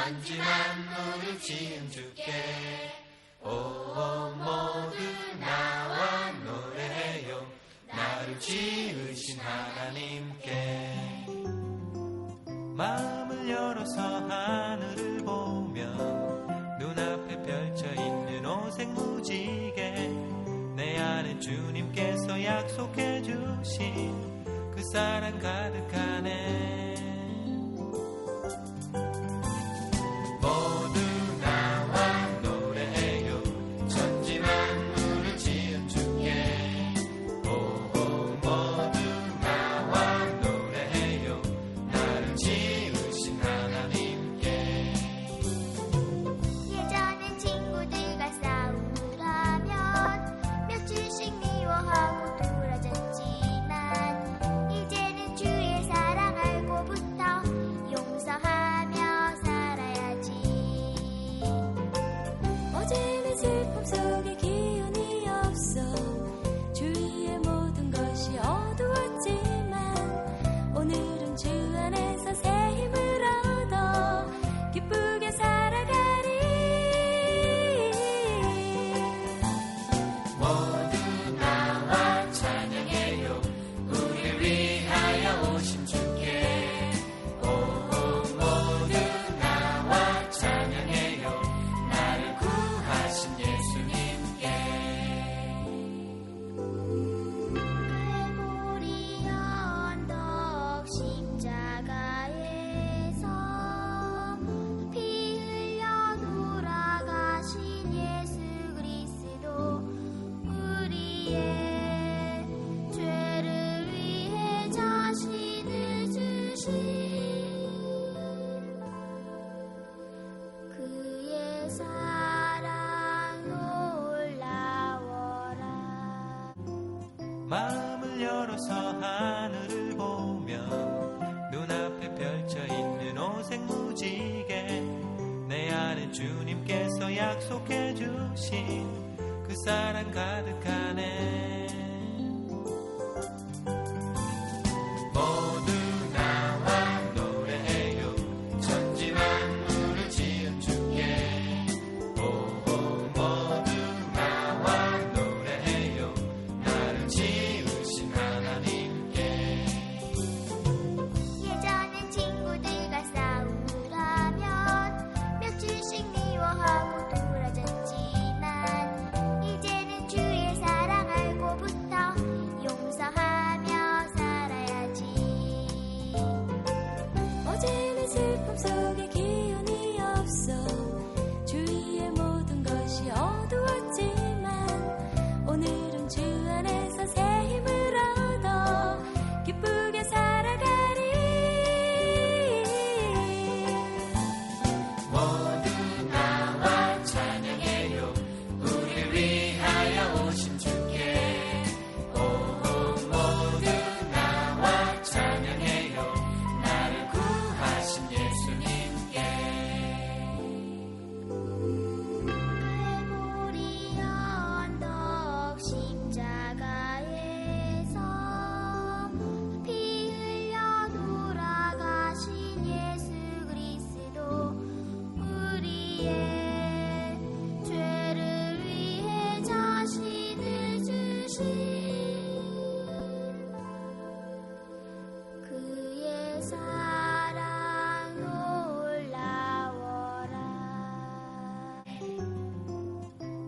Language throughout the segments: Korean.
천지만 너를 지은 주께. 온 모든 나와 노래해요. 나를 지으신 하나님께. 마음을 열어서 하늘을 보면 눈앞에 펼쳐있는 오색무지개. 내 안에 주님께서 약속해 주신 그 사랑 가득하네. 서 하늘을 보면 눈앞에 펼쳐 있는 오색 무지개. 내 안에 주님께서 약속해 주신 그 사랑 가득하네.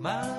My